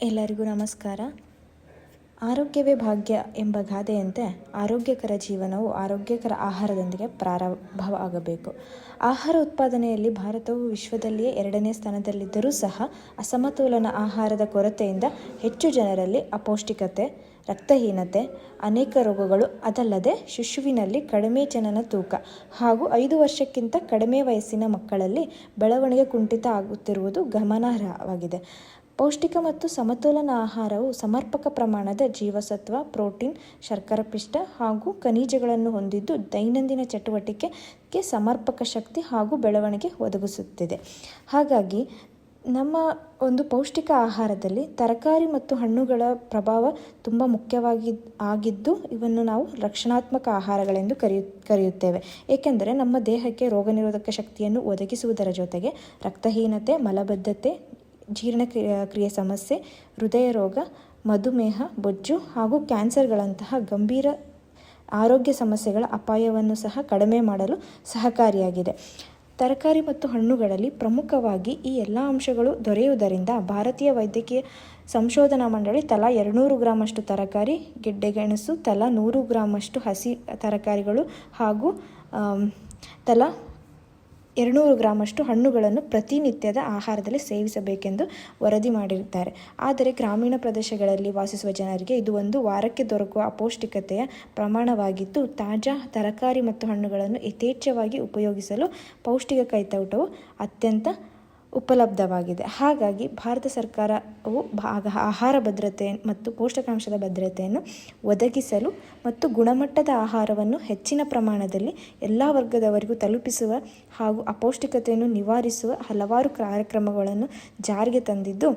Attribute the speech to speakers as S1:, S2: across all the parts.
S1: ಎಲ್ಲರಿಗೂ ನಮಸ್ಕಾರ. ಆರೋಗ್ಯವೇ ಭಾಗ್ಯ ಎಂಬ ಗಾದೆಯಂತೆ ಆರೋಗ್ಯಕರ ಜೀವನವು ಆರೋಗ್ಯಕರ ಆಹಾರದೊಂದಿಗೆ ಪ್ರಾರಂಭವಾಗಬೇಕು ಆಹಾರ ಉತ್ಪಾದನೆಯಲ್ಲಿ ಭಾರತವು ವಿಶ್ವದಲ್ಲಿಯೇ ಎರಡನೇ ಸ್ಥಾನದಲ್ಲಿದ್ದರೂ ಸಹ ಅಸಮತೋಲನ ಆಹಾರದ ಕೊರತೆಯಿಂದ ಹೆಚ್ಚು ಜನರಲ್ಲಿ ಅಪೌಷ್ಟಿಕತೆ, ರಕ್ತಹೀನತೆ, ಅನೇಕ ರೋಗಗಳು, ಅದಲ್ಲದೆ ಶಿಶುವಿನಲ್ಲಿ ಕಡಿಮೆ ಜನನ ತೂಕ ಹಾಗೂ ಐದು ವರ್ಷಕ್ಕಿಂತ ಕಡಿಮೆ ವಯಸ್ಸಿನ ಮಕ್ಕಳಲ್ಲಿ ಬೆಳವಣಿಗೆ ಕುಂಠಿತ ಆಗುತ್ತಿರುವುದು ಗಮನಾರ್ಹವಾಗಿದೆ. ಪೌಷ್ಟಿಕ ಮತ್ತು ಸಮತೋಲನ ಆಹಾರವು ಸಮರ್ಪಕ ಪ್ರಮಾಣದ ಜೀವಸತ್ವ, ಪ್ರೋಟೀನ್ ಶರ್ಕರ ಪಿಷ್ಟ ಹಾಗೂ ಖನಿಜಗಳನ್ನು ಹೊಂದಿದ್ದು ದೈನಂದಿನ ಚಟುವಟಿಕೆಗೆ ಸಮರ್ಪಕ ಶಕ್ತಿ ಹಾಗೂ ಬೆಳವಣಿಗೆ ಒದಗಿಸುತ್ತಿದೆ. ಹಾಗಾಗಿ ನಮ್ಮ ಒಂದು ಪೌಷ್ಟಿಕ ಆಹಾರದಲ್ಲಿ ತರಕಾರಿ ಮತ್ತು ಹಣ್ಣುಗಳ ಪ್ರಭಾವ ತುಂಬ ಮುಖ್ಯವಾಗಿ ಆಗಿದ್ದು ಇವನ್ನು ನಾವು ರಕ್ಷಣಾತ್ಮಕ ಆಹಾರಗಳೆಂದು ಕರೆಯು, ಕರೆಯುತ್ತೇವೆ. ಏಕೆಂದರೆ ನಮ್ಮ ದೇಹಕ್ಕೆ ರೋಗ ನಿರೋಧಕ ಶಕ್ತಿಯನ್ನು ಒದಗಿಸುವುದರ ಜೊತೆಗೆ ರಕ್ತಹೀನತೆ, ಮಲಬದ್ಧತೆ ಜೀರ್ಣಕ್ರಿಯೆ ಕ್ರಿಯೆ ಸಮಸ್ಯೆ, ಹೃದಯ ರೋಗ, ಮಧುಮೇಹ, ಬೊಜ್ಜು ಹಾಗೂ ಕ್ಯಾನ್ಸರ್ಗಳಂತಹ ಗಂಭೀರ ಆರೋಗ್ಯ ಸಮಸ್ಯೆಗಳ ಅಪಾಯವನ್ನು ಸಹ ಕಡಿಮೆ ಮಾಡಲು ಸಹಕಾರಿಯಾಗಿದೆ. ತರಕಾರಿ ಮತ್ತು ಹಣ್ಣುಗಳಲ್ಲಿ ಪ್ರಮುಖವಾಗಿ ಈ ಎಲ್ಲ ಅಂಶಗಳು ದೊರೆಯುವುದರಿಂದ ಭಾರತೀಯ ವೈದ್ಯಕೀಯ ಸಂಶೋಧನಾ ಮಂಡಳಿ ತಲಾ ಎರಡುನೂರು ಗ್ರಾಮಷ್ಟು ತರಕಾರಿ, ಗೆಡ್ಡೆಗೆಣಸು, ತಲಾ ನೂರು ಗ್ರಾಮಷ್ಟು ಹಸಿ ತರಕಾರಿಗಳು ಹಾಗೂ ತಲಾ ಎರಡುನೂರು ಗ್ರಾಮಷ್ಟು ಹಣ್ಣುಗಳನ್ನು ಪ್ರತಿನಿತ್ಯದ ಆಹಾರದಲ್ಲಿ ಸೇವಿಸಬೇಕೆಂದು ವರದಿ ಮಾಡಿರುತ್ತಾರೆ. ಆದರೆ ಗ್ರಾಮೀಣ ಪ್ರದೇಶಗಳಲ್ಲಿ ವಾಸಿಸುವ ಜನರಿಗೆ ಇದು ಒಂದು ವಾರಕ್ಕೆ ದೊರಕುವ ಅಪೌಷ್ಟಿಕತೆಯ ಪ್ರಮಾಣವಾಗಿದ್ದು, ತಾಜಾ ತರಕಾರಿ ಮತ್ತು ಹಣ್ಣುಗಳನ್ನು ಯಥೇಚ್ಛವಾಗಿ ಉಪಯೋಗಿಸಲು ಪೌಷ್ಟಿಕ ಕೈತೋಟವು ಅತ್ಯಂತ ಉಪಲಬ್ಧವಾಗಿದೆ. ಹಾಗಾಗಿ ಭಾರತ ಸರ್ಕಾರವು ಆಹಾರ ಭದ್ರತೆ ಮತ್ತು ಪೋಷಕಾಂಶದ ಭದ್ರತೆಯನ್ನು ಒದಗಿಸಲು ಮತ್ತು ಗುಣಮಟ್ಟದ ಆಹಾರವನ್ನು ಹೆಚ್ಚಿನ ಪ್ರಮಾಣದಲ್ಲಿ ಎಲ್ಲ ವರ್ಗದವರಿಗೂ ತಲುಪಿಸುವ ಹಾಗೂ ಅಪೌಷ್ಟಿಕತೆಯನ್ನು ನಿವಾರಿಸುವ ಹಲವಾರು ಕಾರ್ಯಕ್ರಮಗಳನ್ನು ಜಾರಿಗೆ ತಂದಿದ್ದು,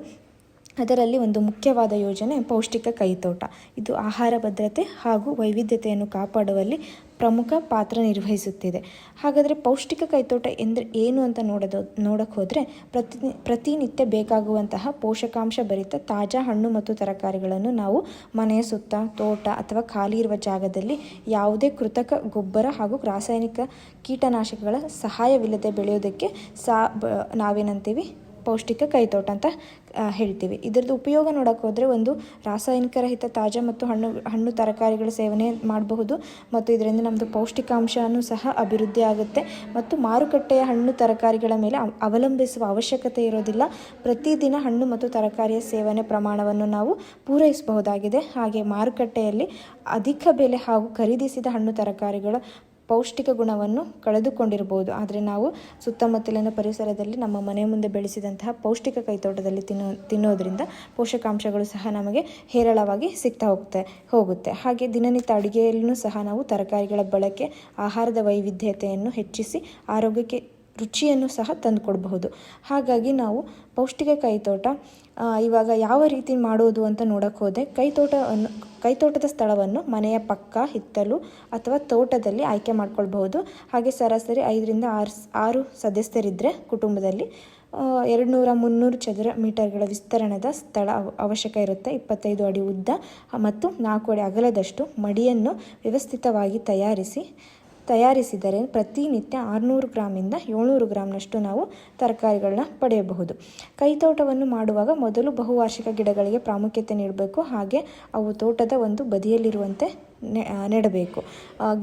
S1: ಅದರಲ್ಲಿ ಒಂದು ಮುಖ್ಯವಾದ ಯೋಜನೆ ಪೌಷ್ಟಿಕ ಕೈತೋಟ. ಇದು ಆಹಾರ ಭದ್ರತೆ ಹಾಗೂ ವೈವಿಧ್ಯತೆಯನ್ನು ಕಾಪಾಡುವಲ್ಲಿ ಪ್ರಮುಖ ಪಾತ್ರ ನಿರ್ವಹಿಸುತ್ತಿದೆ. ಹಾಗಾದರೆ ಪೌಷ್ಟಿಕ ಕೈತೋಟ ಎಂದರೆ ಏನು ಅಂತ ನೋಡೋದು ನೋಡಕ್ಕೆ ಹೋದರೆ ಪ್ರತಿ ಪ್ರತಿನಿತ್ಯ ಬೇಕಾಗುವಂತಹ ಪೋಷಕಾಂಶ ಭರಿತ ತಾಜಾ ಹಣ್ಣು ಮತ್ತು ತರಕಾರಿಗಳನ್ನು ನಾವು ಮನೆಯ ಸುತ್ತ, ತೋಟ ಅಥವಾ ಖಾಲಿ ಇರುವ ಜಾಗದಲ್ಲಿ ಯಾವುದೇ ಕೃತಕ ಗೊಬ್ಬರ ಹಾಗೂ ರಾಸಾಯನಿಕ ಕೀಟನಾಶಕಗಳ ಸಹಾಯವಿಲ್ಲದೆ ಬೆಳೆಯೋದಕ್ಕೆ ಸಾ ನಾವೇನಂತೀವಿ? ಪೌಷ್ಟಿಕ ಕೈತೋಟ ಅಂತ ಹೇಳ್ತೀವಿ. ಇದರದ್ದು ಉಪಯೋಗ ನೋಡೋಕೆ ಹೋದರೆ ಒಂದು ರಾಸಾಯನಿಕ ರಹಿತ ತಾಜಾ ಮತ್ತು ಹಣ್ಣು ಹಣ್ಣು ತರಕಾರಿಗಳ ಸೇವನೆ ಮಾಡಬಹುದು ಮತ್ತು ಇದರಿಂದ ನಮ್ಮದು ಪೌಷ್ಟಿಕಾಂಶವೂ ಸಹ ಅಭಿವೃದ್ಧಿ ಆಗುತ್ತೆ. ಮತ್ತು ಮಾರುಕಟ್ಟೆಯ ಹಣ್ಣು ತರಕಾರಿಗಳ ಮೇಲೆ ಅವಲಂಬಿಸುವ ಅವಶ್ಯಕತೆ ಇರೋದಿಲ್ಲ. ಪ್ರತಿದಿನ ಹಣ್ಣು ಮತ್ತು ತರಕಾರಿಯ ಸೇವನೆ ಪ್ರಮಾಣವನ್ನು ನಾವು ಪೂರೈಸಬಹುದಾಗಿದೆ. ಹಾಗೆ ಮಾರುಕಟ್ಟೆಯಲ್ಲಿ ಅಧಿಕ ಬೆಲೆ ಹಾಗೂ ಖರೀದಿಸಿದ ಹಣ್ಣು ತರಕಾರಿಗಳ ಪೌಷ್ಟಿಕ ಗುಣವನ್ನು ಕಳೆದುಕೊಂಡಿರಬಹುದು. ಆದರೆ ನಾವು ಸುತ್ತಮುತ್ತಲಿನ ಪರಿಸರದಲ್ಲಿ ನಮ್ಮ ಮನೆ ಮುಂದೆ ಬೆಳೆಸಿದಂತಹ ಪೌಷ್ಟಿಕ ಕೈತೋಟದಲ್ಲಿ ತಿನ್ನೋ, ತಿನ್ನೋದರಿಂದ ಪೋಷಕಾಂಶಗಳು ಸಹ ನಮಗೆ ಹೇರಳವಾಗಿ ಸಿಗ್ತಾ ಹೋಗ್ತೆ ಹೋಗುತ್ತೆ. ಹಾಗೆ ದಿನನಿತ್ಯ ಅಡುಗೆಯಲ್ಲೂ ಸಹ ನಾವು ತರಕಾರಿಗಳ ಬಳಕೆ, ಆಹಾರದ ವೈವಿಧ್ಯತೆಯನ್ನು ಹೆಚ್ಚಿಸಿ ಆರೋಗ್ಯಕ್ಕೆ ರುಚಿಯನ್ನು ಸಹ ತಂದುಕೊಡ್ಬಹುದು. ಹಾಗಾಗಿ ನಾವು ಪೌಷ್ಟಿಕ ಕೈತೋಟ ಇವಾಗ ಯಾವ ರೀತಿ ಮಾಡೋದು ಅಂತ ನೋಡೋಕ್ಕೆ ಹೋದೆ ಕೈತೋಟವನ್ನು, ಕೈತೋಟದ ಸ್ಥಳವನ್ನು ಮನೆಯ ಪಕ್ಕ, ಹಿತ್ತಲು ಅಥವಾ ತೋಟದಲ್ಲಿ ಆಯ್ಕೆ ಮಾಡ್ಕೊಳ್ಬಹುದು. ಹಾಗೆ ಸರಾಸರಿ ಐದರಿಂದ ಆರು ಆರು ಸದಸ್ಯರಿದ್ದರೆ ಕುಟುಂಬದಲ್ಲಿ ಎರಡು ನೂರ ಮುನ್ನೂರು ಚದರ ಮೀಟರ್ಗಳ ವಿಸ್ತರಣದ ಸ್ಥಳ ಅವಶ್ಯಕ ಇರುತ್ತೆ. ಇಪ್ಪತ್ತೈದು ಅಡಿ ಉದ್ದ ಮತ್ತು ನಾಲ್ಕು ಅಡಿ ಅಗಲದಷ್ಟು ಮಡಿಯನ್ನು ವ್ಯವಸ್ಥಿತವಾಗಿ ತಯಾರಿಸಿ ತಯಾರಿಸಿದರೆ ಪ್ರತಿನಿತ್ಯ ಆರುನೂರು ಗ್ರಾಮಿಂದ ಏಳ್ನೂರು ಗ್ರಾಮ್ನಷ್ಟು ನಾವು ತರಕಾರಿಗಳನ್ನ ಪಡೆಯಬಹುದು. ಕೈತೋಟವನ್ನು ಮಾಡುವಾಗ ಮೊದಲು ಬಹುವಾರ್ಷಿಕ ಗಿಡಗಳಿಗೆ ಪ್ರಾಮುಖ್ಯತೆ ನೀಡಬೇಕು. ಹಾಗೆ ಅವು ತೋಟದ ಒಂದು ಬದಿಯಲ್ಲಿರುವಂತೆ ನೆಡಬೇಕು.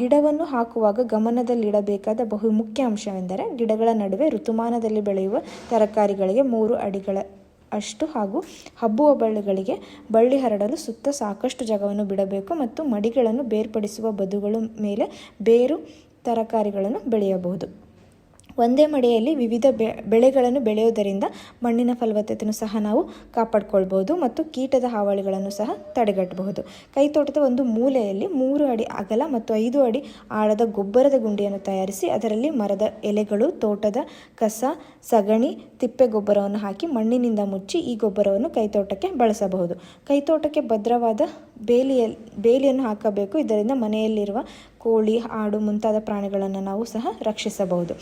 S1: ಗಿಡವನ್ನು ಹಾಕುವಾಗ ಗಮನದಲ್ಲಿಡಬೇಕಾದ ಬಹು ಮುಖ್ಯ ಅಂಶವೆಂದರೆ ಗಿಡಗಳ ನಡುವೆ ಋತುಮಾನದಲ್ಲಿ ಬೆಳೆಯುವ ತರಕಾರಿಗಳಿಗೆ ಮೂರು ಅಡಿಗಳ ಅಷ್ಟು ಹಾಗೂ ಹಬ್ಬುವ ಬಳ್ಳಿಗಳಿಗೆ ಬಳ್ಳಿ ಹರಡಲು ಸುತ್ತ ಸಾಕಷ್ಟು ಜಾಗವನ್ನು ಬಿಡಬೇಕು ಮತ್ತು ಮಡಿಗಳನ್ನು ಬೇರ್ಪಡಿಸುವ ಬದುಗಳು ಮೇಲೆ ಬೇರು ತರಕಾರಿಗಳನ್ನು ಬೆಳೆಯಬಹುದು. ಒಂದೇ ಮಡಿಯಲ್ಲಿ ವಿವಿಧ ಬೆಳೆಗಳನ್ನು ಬೆಳೆಯೋದರಿಂದ ಮಣ್ಣಿನ ಫಲವತ್ತತೆಯನ್ನು ಸಹ ನಾವು ಕಾಪಾಡಿಕೊಳ್ಬೋದು ಮತ್ತು ಕೀಟದ ಹಾವಳಿಗಳನ್ನು ಸಹ ತಡೆಗಟ್ಟಬಹುದು. ಕೈತೋಟದ ಒಂದು ಮೂಲೆಯಲ್ಲಿ ಮೂರು ಅಡಿ ಅಗಲ ಮತ್ತು ಐದು ಅಡಿ ಆಳದ ಗೊಬ್ಬರದ ಗುಂಡಿಯನ್ನು ತಯಾರಿಸಿ ಅದರಲ್ಲಿ ಮರದ ಎಲೆಗಳು, ತೋಟದ ಕಸ, ಸಗಣಿ, ತಿಪ್ಪೆ ಗೊಬ್ಬರವನ್ನು ಹಾಕಿ ಮಣ್ಣಿನಿಂದ ಮುಚ್ಚಿ ಈ ಗೊಬ್ಬರವನ್ನು ಕೈತೋಟಕ್ಕೆ ಬಳಸಬಹುದು. ಕೈತೋಟಕ್ಕೆ ಭದ್ರವಾದ ಬೇಲಿಯ ಬೇಲಿಯನ್ನು ಹಾಕಬೇಕು. ಇದರಿಂದ ಮನೆಯಲ್ಲಿರುವ ಕೋಳಿ, ಆಡು ಮುಂತಾದ ಪ್ರಾಣಿಗಳನ್ನು ನಾವು ಸಹ ರಕ್ಷಿಸಬಹುದು.